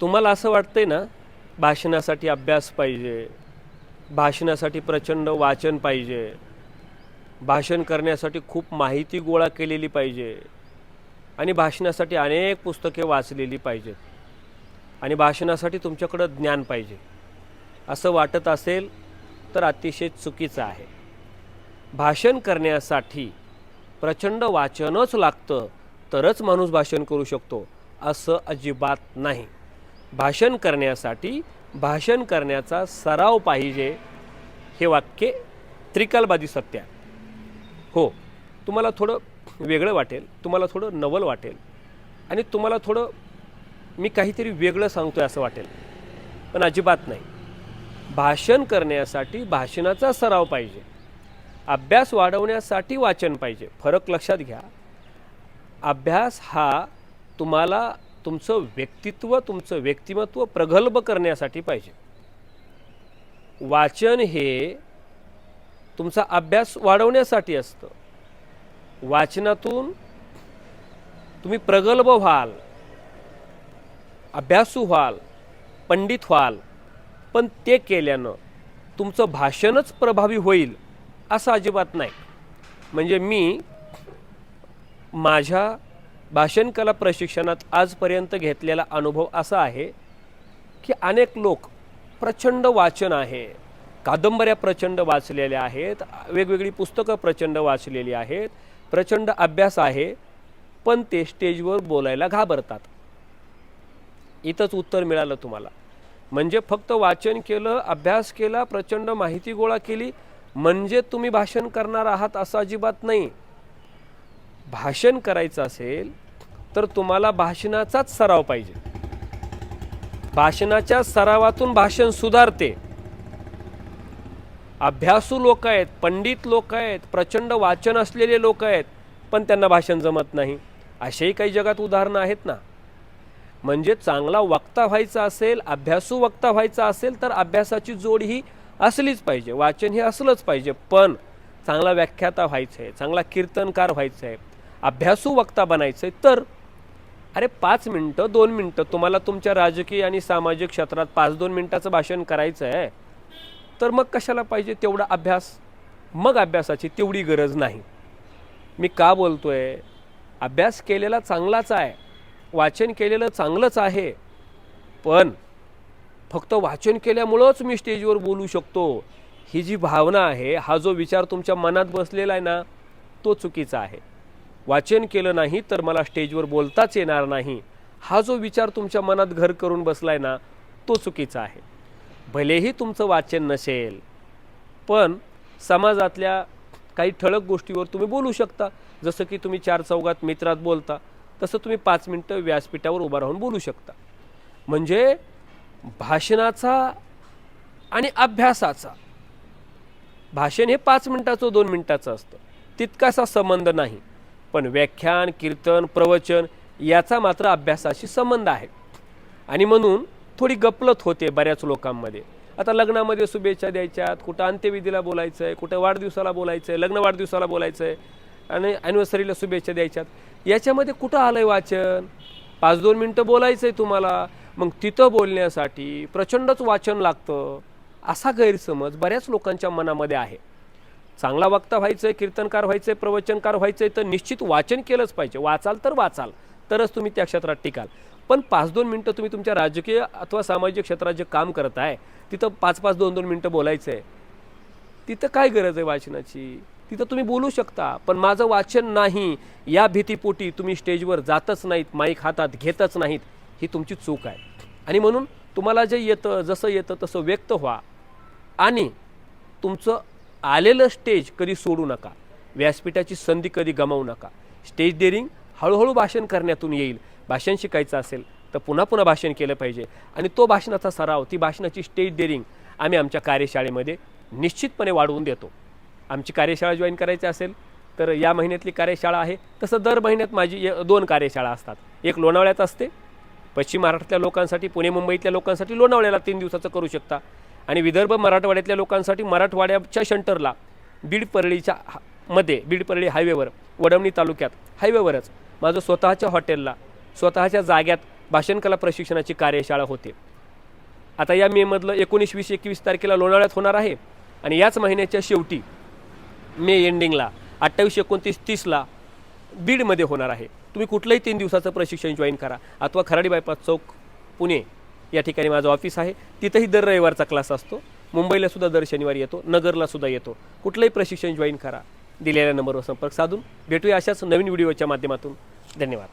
तुम्हाला असं वाटतंय ना भाषणासाठी अभ्यास पाहिजे भाषणासाठी प्रचंड वाचन पाहिजे भाषण करण्यासाठी खूप माहिती गोळा केलेली पाहिजे आणि भाषणासाठी अनेक पुस्तके वाचलेली पाहिजेत आणि भाषणासाठी तुमच्याकडं ज्ञान पाहिजे. असं वाटत असेल तर अतिशय चुकीचं आहे. भाषण करण्यासाठी प्रचंड वाचनच लागतं तरच माणूस भाषण करू शकतो असं अजिबात नाही. भाषण करण्यासाठी भाषण करण्याचा सराव पाहिजे हे वाक्य त्रिकालबादी सत्य हो तुम्हाला थोडं वेगळं वाटेल तुम्हाला थोडं नवल वाटेल आणि तुम्हाला थोडं मी काहीतरी वेगळं सांगतो आहे असं वाटेल. पण अजिबात नाही. भाषण करण्यासाठी भाषणाचा सराव पाहिजे. अभ्यास वाढवण्यासाठी वाचन पाहिजे. फरक लक्षात घ्या. अभ्यास हा तुम्हाला तुमचं व्यक्तित्व तुमचं व्यक्तिमत्व प्रगल्भ करण्यासाठी पाहिजे. वाचन हे तुमचा अभ्यास वाढवण्यासाठी असतं. वाचनातून तुम्ही प्रगल्भ व्हाल अभ्यासू व्हाल पंडित व्हाल पण ते केल्यानं तुमचं भाषणच प्रभावी होईल असं अजिबात नाही. म्हणजे मी माझ्या भाषण कला प्रशिक्षणात आजपर्यंत घेतलेला अनुभव असा आहे की अनेक लोक प्रचंड वाचन आहे. कादंबऱ्या प्रचंड वाचलेल्या आहेत वेगवेगळी पुस्तकं प्रचंड वाचलेली आहेत प्रचंड अभ्यास आहे पण ते स्टेजवर बोलायला घाबरतात. इथंच उत्तर मिळालं तुम्हाला. म्हणजे फक्त वाचन केलं अभ्यास केला प्रचंड माहिती गोळा केली म्हणजे तुम्ही भाषण करणार आहात असं अजिबात नाही. भाषण करायचं असेल तर तुम्हाला भाषणाचाच सराव पाहिजे. भाषणाच्या सरावातून भाषण सुधारते. अभ्यासू लोक आहेत पंडित लोक आहेत प्रचंड वाचन असलेले लोक आहेत पण त्यांना भाषण जमत नाही. असेही काही जगात उदाहरणं आहेत ना? म्हणजे चांगला वक्ता व्हायचा असेल अभ्यासू वक्ता व्हायचा असेल तर अभ्यासाची जोड ही असलीच पाहिजे वाचन हे असलंच पाहिजे. पण चांगला व्याख्याता व्हायचं आहे चांगला कीर्तनकार व्हायचं आहे अभ्यासू वक्ता बनायचं आहे तर अरे पाच मिनटं दोन मिनटं. तुम्हाला तुमच्या राजकीय आणि सामाजिक क्षेत्रात पाच दोन मिनटाचं भाषण करायचं आहे तर मग कशाला पाहिजे तेवढा अभ्यास? मग अभ्यासाची तेवढी गरज नाही. मी का बोलतोय? अभ्यास केलेला चांगलाच आहे. वाचन केलेलं चांगलंच आहे. पण फक्त वाचन केल्यामुळंच मी स्टेजवर बोलू शकतो. ही जी भावना आहे हा जो विचार तुमच्या मनात बसलेला आहे ना तो चुकीचा आहे. वाचन केलं नाही तर मला स्टेजवर बोलताच येणार नाही. हा जो विचार तुमच्या मनात घर करून बसलाय ना तो चुकीचा आहे. भलेही तुमचं वाचन नसेल पण समाजातल्या काही ठळक गोष्टीवर तुम्ही बोलू शकता. जसं की तुम्ही चार चौघात मित्रात बोलता तसं तुम्ही पाच मिनटं व्यासपीठावर उभा राहून बोलू शकता. म्हणजे भाषणाचा आणि अभ्यासाचा भाषण हे पाच मिनटाचं दोन मिनटाचं असतं. तितकासा संबंध नाही. पण व्याख्यान कीर्तन प्रवचन याचा मात्र अभ्यासाशी संबंध आहे. आणि म्हणून थोडी गपलत होते बऱ्याच लोकांमध्ये. आता लग्नामध्ये शुभेच्छा द्यायच्यात कुठं अंत्यविधीला बोलायचं आहे कुठं वाढदिवसाला बोलायचं आहे लग्न वाढदिवसाला बोलायचं आहे आणि ॲनिव्हर्सरीला शुभेच्छा द्यायच्यात. याच्यामध्ये कुठं आलं आहे वाचन? पाच दोन मिनटं बोलायचं आहे तुम्हाला. मग तिथं बोलण्यासाठी प्रचंडच वाचन लागतं असा गैरसमज बऱ्याच लोकांच्या मनामध्ये आहे. चांगला वक्ता व्हायचं आहे कीर्तनकार व्हायचं आहे प्रवचनकार व्हायचं आहे तर निश्चित वाचन केलंच पाहिजे. वाचाल तर वाचाल तरच तुम्ही त्या क्षेत्रात टिकाल. पण पाच दोन मिनटं तुम्ही तुमच्या राजकीय अथवा सामाजिक क्षेत्रात जे काम करत आहे तिथं पाच पाच दोन दोन मिनटं बोलायचं आहे तिथं काय गरज आहे वाचनाची? तिथं तुम्ही बोलू शकता पण माझं वाचन नाही या भीतीपोटी तुम्ही स्टेजवर जातच नाहीत माईक हातात घेतच नाहीत ही तुमची चूक आहे. आणि म्हणून तुम्हाला जे येतं जसं येतं तसं व्यक्त व्हा. आणि तुमचं आलेलं स्टेज कधी सोडू नका. व्यासपीठाची संधी कधी गमावू नका. स्टेज डेअरिंग हळूहळू भाषण करण्यातून येईल. भाषण शिकायचं असेल तर पुन्हा पुन्हा भाषण केलं पाहिजे. आणि तो भाषणाचा सराव ती भाषणाची स्टेज डेअरिंग आम्ही आमच्या कार्यशाळेमध्ये निश्चितपणे वाढवून देतो. आमची कार्यशाळा जॉईन करायची असेल तर या महिन्यातली कार्यशाळा आहे. तसं दर महिन्यात माझी दोन कार्यशाळा असतात. एक लोणावळ्यात असते. पश्चिम महाराष्ट्रातल्या लोकांसाठी पुणे मुंबईतल्या लोकांसाठी लोणावळ्याला तीन दिवसाचं करू शकता. आणि विदर्भ मराठवाड्यातल्या लोकांसाठी मराठवाड्याच्या शंटरला बीड परळीच्या हा- मध्ये बीड परळी हायवेवर वडवणी तालुक्यात हायवेवरच माझं स्वतःच्या हॉटेलला स्वतःच्या जाग्यात भाषणकला प्रशिक्षणाची कार्यशाळा होते. आता या मेमधलं एकोणीस वीस एकवीस तारखेला लोणावळ्यात होणार आहे आणि याच महिन्याच्या शेवटी मे एंडिंगला अठ्ठावीस एकोणतीस तीसला बीडमध्ये होणार आहे. तुम्ही कुठलंही तीन दिवसाचं प्रशिक्षण जॉईन करा. अथवा खराडी बायपास चौक पुणे या ठिकाणी माझं ऑफिस आहे. तिथंही दर रविवारचा क्लास असतो. मुंबईला सुद्धा दर शनिवारी येतो. नगरला सुद्धा येतो. कुठलंही प्रशिक्षण जॉईन करा. दिलेल्या नंबरवर संपर्क साधून. भेटूया अशाच नवीन व्हिडिओच्या माध्यमातून. धन्यवाद.